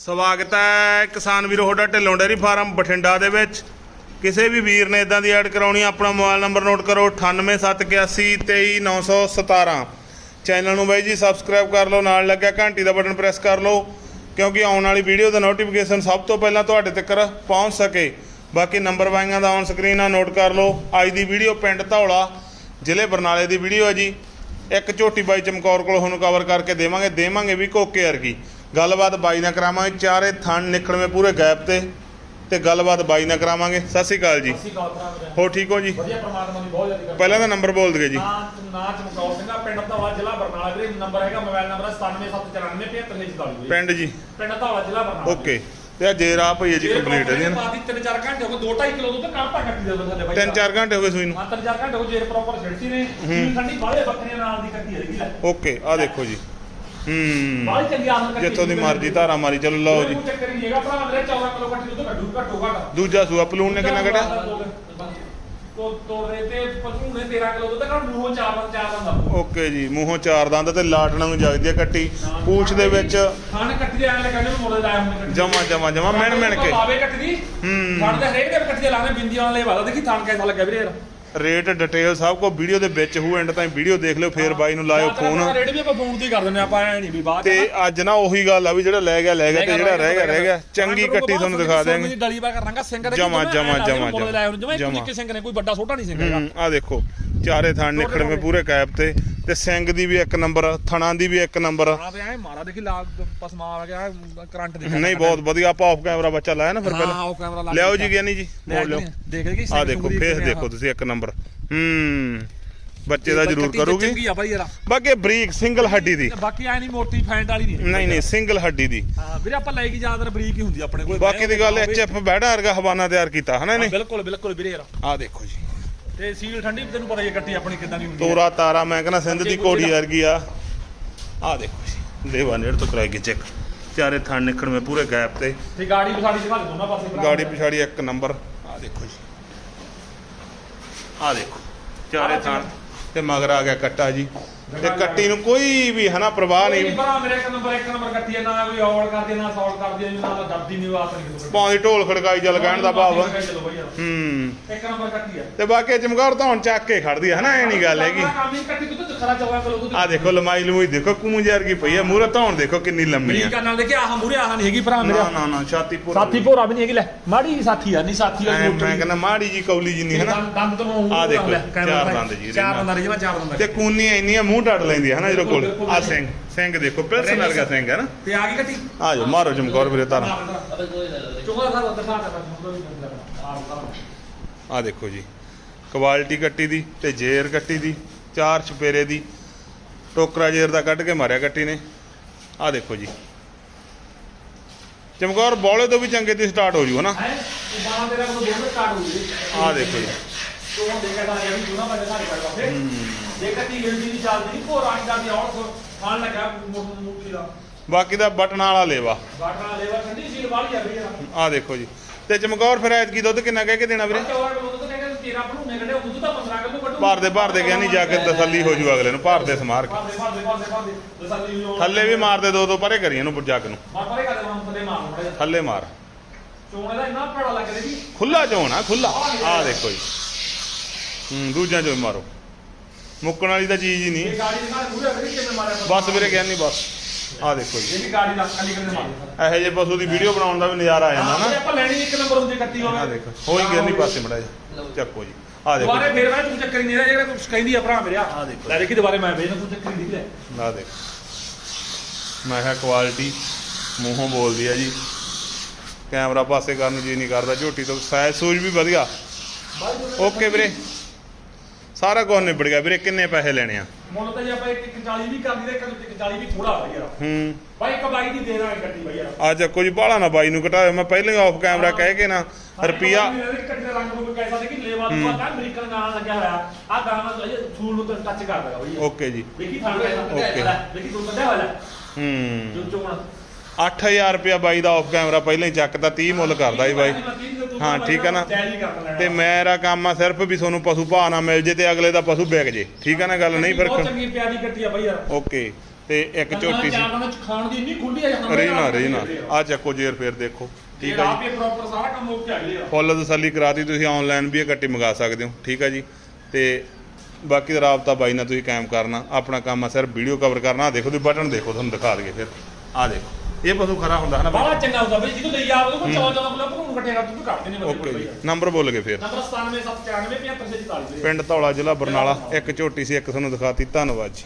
ਸਵਾਗਤ ਹੈ ਕਿਸਾਨ ਵੀਰੋ ਤੁਹਾਡਾ ਢਿੱਲੋਂ ਡੇਅਰੀ ਫਾਰਮ ਬਠਿੰਡਾ ਦੇ ਵਿੱਚ। ਕਿਸੇ ਵੀ ਵੀਰ ਨੇ ਇਦਾਂ ਦੀ ਐਡ ਕਰਾਉਣੀ ਆਪਣਾ ਮੋਬਾਈਲ ਨੰਬਰ ਨੋਟ ਕਰੋ 9871823917 ਚੈਨਲ ਨੂੰ ਬਾਈ ਜੀ ਸਬਸਕ੍ਰਾਈਬ ਕਰ ਲਓ, ਨਾਲ ਲੱਗਿਆ ਘੰਟੀ ਦਾ ਬਟਨ ਪ੍ਰੈਸ ਕਰ ਲਓ, ਕਿਉਂਕਿ ਆਉਣ ਵਾਲੀ ਵੀਡੀਓ ਦਾ ਨੋਟੀਫਿਕੇਸ਼ਨ ਸਭ ਤੋਂ ਪਹਿਲਾਂ ਤੁਹਾਡੇ ਤੱਕ ਪਹੁੰਚ ਸਕੇ। ਬਾਕੀ ਨੰਬਰ ਵਾਈਆਂ ਦਾ ਔਨ ਸਕਰੀਨ ਆ ਨੋਟ ਕਰ ਲਓ। ਅੱਜ ਦੀ ਵੀਡੀਓ ਪਿੰਡ ਧੌਲਾ, ਜ਼ਿਲ੍ਹੇ ਬਰਨਾਲੇ ਦੀ ਵੀਡੀਓ ਹੈ ਜੀ। ਇੱਕ ਝੋਟੀ ਬਾਈ ਚਮਕੌਰ ਕੋਲ ਹੁਣ ਕਵਰ ਕਰਕੇ ਦੇਵਾਂਗੇ ਦੇਵਾਂਗੇ ਵੀ ਕੋਕੇ ਵਰਗੀ। ਗੱਲਬਾਤ ਬਾਈ ਨਾਲ ਕਰਾਵਾਂਗੇ ਚਾਰੇ ਥਣ ਨਿਕਲਵੇਂ ਪੂਰੇ ਗੈਪ ਤੇ ਤੇ ਗੱਲਬਾਤ ਬਾਈ ਨਾਲ ਕਰਾਵਾਂਗੇ। ਸਤਿ ਸ਼੍ਰੀ ਅਕਾਲ ਜੀ। ਅਸੀਂ ਗਾਲ ਹੋ ਠੀਕ ਹੋ ਜੀ? ਵਧੀਆ ਪ੍ਰਮਾਤਮਾ ਦੀ ਬਹੁਤ ਜ਼ਿਆਦਾ ਕਿਰਪਾ। ਪਹਿਲਾਂ ਦਾ ਨੰਬਰ ਬੋਲ ਦਗੇ ਜੀ। ਚਮਕੌਰ ਸਿੰਘਾ ਪਿੰਡ ਧੌਲਾ ਜ਼ਿਲ੍ਹਾ ਬਰਨਾਲਾ ਵੀਰੇ ਨੰਬਰ ਹੈਗਾ ਮੋਬਾਈਲ ਨੰਬਰ 9779475744 ਪਿੰਡ ਜੀ। ਪਿੰਡ ਧੌਲਾ ਜ਼ਿਲ੍ਹਾ ਬਰਨਾਲਾ ਓਕੇ। ਤੇ ਆ ਜੇਰ ਆ ਭਈ ਜੀ ਕੰਪਲੀਟ ਹੈ ਜੀ ਨਾ? ਬਾਦੀ 3-4 ਘੰਟੇ ਹੋ ਗਏ 2.5 ਕਿਲੋ ਦੁੱਧ ਕਾਪਾ ਕੱਟੀ ਦੇ ਥੱਲੇ ਬਾਈ ਤਿੰਨ ਚਾਰ? ਘੰਟੇ ਹੋ ਗਏ ਸੂਈ ਨੂੰ। ਹਾਂ 3-4 ਘੰਟੇ ਹੋ ਗਏ ਜੇਰ ਪ੍ਰੋਪਰ ਛਿੜਤੀ ਨੇ। ਠੰਡੀ ਬਾਲੇ ਬੱਕਰੀਆਂ ਨਾਲ ਦੀ ਕੱਟੀ ਹੈਗੀ ਲੈ ਓਕੇ ਆ ਦੇਖੋ ਜੀ। ਹੂੰ। ਚੰਗੀ ਜਿੱਥੋਂ ਦੀ ਮਰਜ਼ੀ ਧਾਰਾ ਮਾਰੀ ਚਲੋ ਲਓ ਜੀ। ਕੋਈ ਚੱਕਰ ਨਹੀਂ ਹੈਗਾ ਭਰਾ ਮੇਰੇ 14 ਕਿਲੋ ਕੱਟੀ ਦੁੱਧ ਕੱਢੂ ਘੱਟੋ ਘੱਟ ਦੂਜਾ ਸੂਆ ਪਲੂਨ ਨੇ ਕਿੰਨਾ ਕੱਢਿਆ? ਤੋ ਤੋੜੇ ਤੇ ਪਸ਼ੂ ਨੇ 13 ਕਿਲੋ ਦੁੱਧ ਕੱਢ ਮੂੰਹੋਂ ਚਾਰ ਚਾਰ ਦਾ ਓਕੇ ਜੀ ਮੂੰਹੋਂ ਚਾਰ ਦੰਦ ਤੇ ਲਾਟਣਾ ਨੂੰ ਜਗਦੀ ਆ ਕੱਟੀ। ਪੂਛ ਦੇ ਵਿੱਚ ਖਾਣ ਕੱਟੀ ਦੇ ਐਂ ਲੱਗਣੇ ਮੋੜੇ ਲਾਇਆ ਹੁੰਦੇ ਕੱਟੀ। ਜਮਾ ਜਮਾ ਜਮਾ ਮਿਣ ਮਿਣ ਕੇ। ਲਾਵੇ ਕੱਟੀ ਦੀ। ਹੂੰ। ਖਾਣ ਦੇ ਹਰੇਕ ਦੇ ਕੱਟੀ ਲਾਣੇ ਬਿੰਦੀਆਂ ਵਾਲੇ ਵਾਲਾ। ਦੇਖੀ ਥਾਣ ਕੈਸਾ ਲੱਗਿਆ ਵੀਰੇ ਯਾਰ। ਰੇਟ ਡਿਟੇਲ ਸਭ ਕੋ ਵੀਡੀਓ ਦੇ ਵਿੱਚ ਹੂ ਐਂਡ ਤਾਈਂ ਵੀਡੀਓ ਦੇਖ ਲਿਓ ਫੇਰ ਬਾਈ ਨੂੰ ਲਾਇਓ ਫੋਨ ਰੇਟ ਵੀ ਆਪਾਂ ਫੋਨ ਤੇ ਹੀ ਕਰ ਦਿੰਦੇ ਆਪਾਂ ਐ ਨਹੀਂ ਵੀ ਬਾਅਦ ਤੇ ਅੱਜ ਨਾ ਉਹੀ ਗੱਲ ਆ ਵੀ ਜਿਹੜਾ ਲੈ ਗਿਆ ਲੈ ਗਿਆ ਤੇ ਜਿਹੜਾ ਰਹਿ ਗਿਆ ਰਹਿ ਗਿਆ। ਚੰਗੀ ਕੱਟੀ ਤੁਹਾਨੂੰ ਦਿਖਾ ਦਿਆਂਗੇ। ਡਲੀ ਬਾ ਕਰਾਂਗਾ ਸਿੰਘ ਦੇ ਜਮਾਂ, ਜਮਾਂ, ਜਮਾਂ, ਜਮਾ। ਸਿੰਘ ਨੇ ਕੋਈ ਵੱਡਾ ਛੋਟਾ ਨਹੀਂ ਸਿੰਘ ਹੈਗਾ। ਆ ਦੇਖੋ ਚਾਰੇ ਥਣ ਨਿਕੜਵੇਂ ਪੂਰੇ ਕੈਪ ਤੇ। ਤੇ ਸਿੰਘ ਦੀ ਵੀ ਇੱਕ ਨੰਬਰ ਥਣਾਂ ਦੀ ਵੀ ਇੱਕ ਨੰਬਰ ਹਾਂ ਤੇ ਐ ਮਾਰਾ ਦੇਖੀ ਲਾਲ ਪਸਮਾ ਆ ਗਿਆ ਕਰੰਟ ਦੇ ਨਹੀਂ ਬਹੁਤ ਵਧੀਆ ਆਪਾਂ ਆਫ ਕੈਮਰਾ ਬੱਚਾ ਲਾਇਆ ਨਾ ਫਿਰ ਹਾਂ ਪਹਿਲਾਂ। ਕੈਮਰਾ ਲਾ ਲਿਆਓ ਜੀ ਗਿਆਨੀ ਜੀ ਮੋੜ ਲਿਓ ਦੇਖ ਆ ਦੇਖੋ ਫੇਸ ਦੇਖੋ ਤੁਸੀਂ ਇੱਕ ਨੰਬਰ ਹੂੰ ਬੱਚੇ ਦਾ ਜ਼ਰੂਰ ਕਰੂਗੀ। ਚੰਗੀ ਆ ਬਾਈ ਯਾਰ ਬਾਕੀ ਬਰੀਕ ਸਿੰਗਲ ਹੱਡੀ ਦੀ। ਬਾਕੀ ਐ ਨਹੀਂ ਮੋਟੀ ਫੈਂਟ ਵਾਲੀ ਨਹੀਂ ਨਹੀਂ ਨਹੀਂ ਸਿੰਗਲ ਹੱਡੀ ਦੀ। ਹਾਂ ਵੀਰੇ ਆਪਾਂ ਲੈ ਕੇ ਜ਼ਿਆਦਾਤਰ ਬਰੀਕ ਹੀ ਹੁੰਦੀ ਆਪਣੇ ਕੋਲ। ਬਾਕੀ ਦੀ ਗੱਲ ਐਚ ਐਫ ਬੈੜਾ ਵਰਗਾ ਹਵਾਨਾ ਤਿਆਰ ਕੀਤਾ ਹਨਾ ਇਹਨੇ ਬਿਲਕੁਲ ਬਿਲਕੁਲ ਵੀਰੇ ਯਾਰ ਆ ਦੇਖੋ ਜੀ। ਤੇ ਸੀਲ ਠੰਡੀ ਤੈਨੂੰ ਪਤਾ ਹੀ ਹੈ ਕੱਟੀ ਆਪਣੀ ਕਿੱਦਾਂ ਦੀ ਹੁੰਦੀ ਹੈ। ਤੋਰਾ ਤਾਰਾ ਮੈਂ ਕਹਿੰਦਾ ਸਿੰਧ ਦੀ ਕੋੜੀ ਵਰਗੀ ਆ। ਆ ਦੇਖੋ ਜੀ। ਦੇਵਾ ਨੇੜ ਤੋਂ ਕਰਾਈ ਕੇ ਚੈੱਕ। ਚਾਰੇ ਥਣ ਨਿਕੜਵੇਂ ਪੂਰੇ ਗੈਪ ਤੇ। ਤੇ ਗਾੜੀ ਪਛਾੜੀ ਦਿਖਾ ਦੇ ਦੋਨਾਂ ਪਾਸੇ ਭਰਾ। ਗਾੜੀ ਪਿਛਾੜੀ ਇੱਕ ਨੰਬਰ। ਆ ਦੇਖੋ ਜੀ। ਆ ਦੇਖੋ। ਚਾਰੇ ਥਣ ਤੇ ਮਗਰ ਆ ਗਿਆ ਕੱਟਾ ਜੀ। ਤੇ ਕੱਟੀ ਨੂੰ ਕੋਈ ਵੀ ਹਨਾ ਪ੍ਰਵਾਹ ਨਹੀਂ। ਭਰਾ ਮੇਰੇ ਇੱਕ ਨੰਬਰ ਇੱਕ ਨੰਬਰ ਕੱਟੀ ਨਾ ਕੋਈ ਔਲ ਕਰਦੀ ਨਾ ਸੌਲ ਕਰਦੀ ਹੈ, ਨਾ ਤਾਂ ਦਰਦੀ ਨਹੀਂ ਆਸ ਨਹੀਂ ਪਾਉਂਦੀ ਢੋਲ ਖੜਕਾਈ ਜਲ ਕਹਿਣ ਦਾ ਭਾਵ। ਹੂੰ। ਇੱਕ ਨੰਬਰ ਕੱਟੀ ਹੈ ਤੇ ਬਾਕੀ ਚਮਕੌਰ ਧੌਣ ਚੱਕ ਕੇ ਖੜਦੀ ਹੈ ਹਨਾ ਇਹ ਨਹੀਂ ਗੱਲ ਹੈਗੀ। ਕੰਮ ਹੀ ਕੱਟੀ ਤੂੰ ਤਾਂ ਖਰਾ ਚੌਗਾ ਆ ਦੇਖੋ ਲਮਾਈ ਲਮੂਈ ਦੇਖੋ ਕੂੰਜ ਵਰਗੀ ਪਈ ਹੈ ਮੂਰੇ ਧੌਣ ਦੇਖੋ ਕਿੰਨੀ ਲੰਮੀ ਆ। ਕਰਨ ਨਾਲ ਦੇਖੀ ਆਹ ਮੂਰੇ ਆਹ ਨਹੀਂ ਹੈਗੀ ਭਰਾ ਨਾ ਮੇਰਾ। ਨਾ ਨਾ ਛਾਤੀ ਪੂਰਾ ਸਾਥੀ ਭੋਰਾ ਵੀ ਨਹੀਂ ਹੈਗੀ ਲੈ ਮਾੜੀ ਜਿਹੀ ਸਾਥੀ ਆ ਨਹੀਂ ਸਾਥੀ ਆ ਐਂ ਮੈਂ ਕਹਿੰਦਾ ਮਾੜੀ ਜੀ ਕੌਲੀ ਜਿੰਨੀ ਦੰਦ ਤੋਂ ਮੂੰਹ ਆਹ ਦੇਖੋ, ਲੈ, ਕੈਮਰਾ ਚਾਰ ਭਾਈ। ਦੰਦ ਜੀ ਇਹਦੇ ਚਾਰ ਨਾਲ। ਦੰਦਾਂ ਰਿਜਵਾ ਚਾਰ ਦੰਦਾਂ ਤੇ ਕੂਨੀ ਇੰਨੀਆਂ ਮੂੰਹ ਟੱਟ ਲੈਂਦੀ ਹੈ ਹਨਾ ਜਦੋਂ ਕੋਲ। ਆ। ਸਿੰਘ ਸਿੰਘ ਦੇਖੋ ਪਿਲਸ ਵਰਗਾ ਸਿੰਘ ਹੈ ਨਾ। ਤੇ ਆ ਗਈ ਕੱਟੀ। ਆ ਜਾਓ ਮਾਰੋ ਚਮਕੌਰ ਵੀਰੇ ਤਾਰਾ। ਚੁੰਗਾ ਸਾਹਿਬ ਦਿਖਾ ਤਾ ਆ ਦੇਖੋ ਜੀ ਕੁਆਲਿਟੀ ਕੱਟੀ ਦੀ ਤੇ ਜੇਰ ਕੱਟੀ ਦੀ। ਚਾਰ ਚਪੇਰੇ ਦੀ ਟੋਕਰਾ ਜੇਰ ਦਾ ਕੱਢ ਕੇ ਮਾਰਿਆ ਕੱਟੀ ਨੇ। ਆ ਦੇਖੋ ਜੀ। ਚਮਕੌਰ ਬੋਲੇ ਤੋਂ ਵੀ ਚੰਗੇ ਤੇ ਸਟਾਰਟ ਹੋ ਜੂ ਹਨਾ? ਹੈ? ਇਹ ਬਾਹਾਂ ਤੇਰਾ ਕੋਲ ਬਹੁਤ ਸਟਾਰਟ ਹੋ ਗਈ ਆ ਦੇਖੋ ਜੀ। ਤੋਂ ਦੇਖਿਆ ਤਾਂ ਇਹ ਵੀ ਦੋਨਾਂ ਬੰਦੇ ਸਾਰੇ ਕਰ ਪਾਸੇ ਜੇ ਕੱਟੀ ਗਿਲਦੀ ਨਹੀਂ ਚੱਲਦੀ ਨਹੀਂ ਭੋਰਾ ਨਹੀਂ ਜਾਂਦੀ ਔਰ ਖਾਣ ਲੱਗਾ ਮੂਰਤੀ ਦਾ। ਬਾਕੀ ਦਾ ਬਟਨ ਵਾਲਾ ਲੇਵਾ। ਬਾਟਣਾ ਲੇਵਾ ਠੰਡੀ ਸੀਲ ਵਾਲੀ ਆ ਦੇਖੋ ਜੀ। ਤੇ ਚਮਕੌਰ ਫਿਰ ਐਤਕੀ ਦੁੱਧ ਕਿੰਨਾ ਕਹਿ ਕੇ ਦੇਣਾ ਵੀਰੇ? ਚੌੜਾ ਕੋਲ ਤਾਂ ਕਹਿੰਦੇ 13 ਬਣੂਨੇ ਕੱਢੇ ਦੁੱਧ ਤਾਂ 15 ਕਿਲੋ ਕੱਢੂ ਭਾਰਦੇ ਭਾਰਦੇ ਗਿਆ ਨਹੀਂ ਜਾ ਕੇ ਤਸੱਲੀ ਹੋ ਜੂ ਅਗਲੇ ਨੂੰ ਭਾਰਦੇ ਸਮਾਰ ਕੇ। ਥੱਲੇ ਵੀ ਮਾਰਦੇ ਦੋ ਦੋ ਪਰੇ ਕਰੀ ਇਹਨੂੰ ਜੱਗ ਨੂੰ। ਮਾਰ ਮਾਰ ਥੱਲੇ। ਮਾਰ ਮਾਰ। ਚੋਣੇ ਦਾ ਇੰਨਾ ਭੜਾ ਜੀ। ਖੁੱਲਾ ਚੋਣ ਆ ਖੁੱਲਾ। ਆ ਦੇਖੋ। ਜੀ। ਹੂੰ ਦੂਜਾ ਚੋਂ ਮਾਰੋ। ਮੁੱਕਣ ਵਾਲੀ ਤਾਂ ਚੀਜ਼ ਹੀ ਨਹੀਂ। ਦੇ ਬਸ ਵੀਰੇ ਗਿਆ ਨਹੀਂ ਬਸ। ਆ ਦੇਖੋ ਜੀ। ਇਹ ਵੀ ਗਾੜੀ ਦਾ ਖਾਲੀ ਕਰਦੇ ਮਾਰ। ਇਹੋ ਜਿਹੇ ਪਸ਼ੂ ਦੀ ਵੀਡੀਓ ਬਣਾਉਣ ਦਾ ਵੀ ਨਜ਼ਾਰਾ ਆ ਜਾਂਦਾ ਨਾ। ਆਪਾਂ ਲੈਣੀ ਇੱਕ ਨੰਬਰ ਹੁੰਦੀ ਕੱਟੀ ਹੋਵੇ। ਆ ਦੇਖੋ। ਹੋਈ ਗਿਆ ਨਹੀਂ ਪਾਸੇ ਮੜਾ ਜੀ ਚੱਕੋ ਜੀ। ਆ ਦੇਖੋ ਦੁਬਾਰੇ ਫੇਰ ਮੈਂ ਤੂੰ ਚੱਕਰ ਨਹੀਂ ਰਿਹਾ ਜਿਹੜਾ ਕੁਝ ਕਹਿੰਦੀ ਆ ਭਰਾ ਮੇਰਾ ਆਹ ਦੇਖੋ। ਲੈ ਦੇਖੀ ਦੁਬਾਰੇ ਮੈਂ ਵੇਚ ਤੂੰ ਚੱਕਰ ਨਹੀਂ ਲੈ ਆ ਦੇਖ। ਮੈਂ ਕਿਹਾ ਕੁਆਲਿਟੀ ਮੂੰਹੋਂ ਬੋਲਦੀ ਆ ਜੀ। ਕੈਮਰਾ ਪਾਸੇ ਕਰਨ ਨੂੰ ਜੀ ਨਹੀਂ ਕਰਦਾ ਝੋਟੀ ਤੋਂ ਸਾਇਜ਼ ਸੂਝ ਵੀ ਵਧੀਆ। ਓਕੇ ਵੀਰੇ। ਸਾਰਾ ਕੁਝ ਨਿਬੜ ਗਿਆ ਵੀਰੇ ਕਿੰਨੇ ਪੈਸੇ ਲੈਣੇ ਆ? ਮੁੱਲ ਤਾਂ ਜੇ ਆਪਾਂ ਇੱਕ 40 ਵੀ ਕਰ ਲਈ ਤੇ ਇੱਕ 40 ਵੀ ਥੋੜਾ ਆ ਯਾਰ ਹੂੰ। ਬਾਈ ਕਬਾਈ ਦੀ ਦੇ ਦਾਂਗੇ ਕੱਟੀ ਬਾਈ ਯਾਰ। ਆ ਚੱਕੋ ਜੀ ਬਾਹਲਾ ਨਾ ਬਾਈ ਨੂੰ ਘਟਾਇਓ। ਮੈਂ ਪਹਿਲਾਂ ਹੀ ਆਫ ਕੈਮਰਾ ਕਹਿ ਕੇ ਨਾ ਰੁਪਿਆ ਕੱਟੀ ਦਾ ਰੰਗ ਰੂਪ ਕੈਸਾ ਦੇਖੀ ਲੇਵਾ ਤੋਂ ਆ ਅਮਰੀਕਨ ਗਾਣਾ ਲੱਗਿਆ ਹੋਇਆ। ਆ ਗਾਣਾ ਫੂਲ ਨੂੰ ਟੱਚ ਕਰ ਦੇਗਾ ਬਾਈ ਓਕੇ ਜੀ। ਦੇਖੀ ਥਾਂ ਕੈਸਾ ਓਕੇ। ਦੇਖੀ ਤੂੰ ਕੱਢਿਆ ਹੋਇਆ ਹੂੰ। ਜੋ ਚੋਣ 8000 ਰੁਪਿਆ ਬਾਈ ਦਾ ਆਫ ਕੈਮਰਾ ਪਹਿਲਾਂ ਹੀ ਚੱਕਦਾ 30 ਮੁੱਲ ਕਰਦਾ ਜੀ ਬਾਈ। ਹਾਂ, ਠੀਕ ਆ ਨਾ? ਤੇ ਮੇਰਾ ਕੰਮ ਆ ਸਿਰਫ ਵੀ ਤੁਹਾਨੂੰ ਪਸ਼ੂ ਭਾਅ ਨਾ ਮਿਲ ਜੇ ਤੇ ਅਗਲੇ ਦਾ ਪਸ਼ੂ ਵਿਕ ਜੇ। ਠੀਕ ਆ ਨਾ ਗੱਲ? ਨਹੀਂ ਫਿਰ ਬਹੁਤ ਚੰਗੀ ਪਿਆਰੀ ਕੱਟੀ ਆ ਬਾਈ ਯਾਰ। ਓਕੇ ਤੇ ਇੱਕ ਝੋਟੀ ਸੀ। ਖਾਣ ਦੀ ਇੰਨੀ ਖੁੱਲੀ ਹੈ ਜਹਾਂ ਰੀਨਾ ਰੀਨਾ ਆ ਚੱਕੋ ਜੇਰ ਫੇਰ ਦੇਖੋ। ਠੀਕ ਆ ਜੀ। ਪ੍ਰੋਪਰ ਸਾਰਾ ਕੰਮ ਓਕੇ ਆ ਗਿਆ ਫੁੱਲ ਤਸੱਲੀ ਕਰਾਤੀ ਤੁਸੀਂ ਆਨਲਾਈਨ ਵੀ ਇਹ ਕੱਟੀ ਮੰਗਾ ਸਕਦੇ ਹੋ। ਠੀਕ ਆ ਜੀ। ਤੇ ਬਾਕੀ ਦਾ ਰਾਬਤਾ ਬਾਈ ਨਾਲ ਤੁਸੀਂ ਕਾਇਮ ਕਰਨਾ। ਆਪਣਾ ਕੰਮ ਆ ਸਿਰਫ ਵੀਡੀਓ ਕਵਰ ਕਰਨਾ। ਦੇਖੋ ਤੁਸੀਂ ਬਟਨ ਦੇਖੋ ਤੁਹਾਨੂੰ ਦਿਖਾ ਦਈਏ ਫਿਰ। ਆ ਦੇਖੋ। ਇਹ ਪਸ਼ੂ ਖਰਾ ਹੁੰਦਾ ਹੈ ਨਾ ਬੜਾ ਬਾਈ ਚੰਗਾ ਹੁੰਦਾ ਬਈ ਜਦੋਂ ਲਈ ਆਵੇ ਕੋਈ 14 14 ਕਿਲੋ ਭਰੂਣ ਇਕੱਠੇ ਕਰ ਤੂੰ ਕਰਦੇ ਨੇ ਓਕੇ ਜੀ ਨੰਬਰ ਬੋਲ ਕੇ ਫਿਰ। ਨੰਬਰ 97 794 75 44 ਪਿੰਡ ਧੌਲਾ ਜ਼ਿਲ੍ਹਾ ਬਰਨਾਲਾ ਇੱਕ ਝੋਟੀ ਸੀ ਇੱਕ ਤੁਹਾਨੂੰ ਦਿਖਾਤੀ ਧੰਨਵਾਦ ਜੀ।